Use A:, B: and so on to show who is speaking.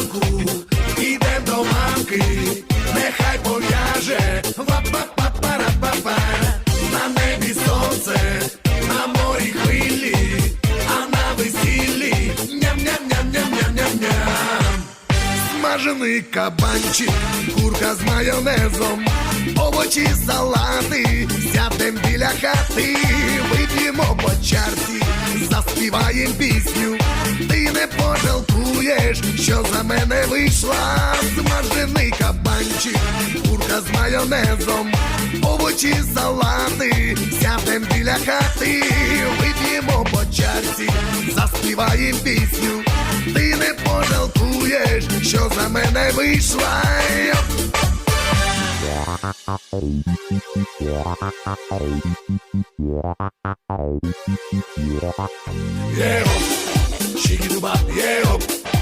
A: ранку, іде до мамки, нехай пов'яже Ва-па-па-пара-па-па. на небі сонце, на морі хвилі, а на весіллі ням-ням-ням-ням-ням-ням-ням. Смажений кабанчик, курка з майонезом, овочі, салати, сядем біля хати, вип'ємо по чарці, заспіваєм пісню. Ти не пожалкуєш, що за мене вийшла. Смажений кабанчик, курка з майонезом, овочі, салати, сядем біля хати, вип'ємо по чарці, заспіваєм пісню. Ти не пожалкуєш, що за мене вийшла. Єго, шикідуба, єго,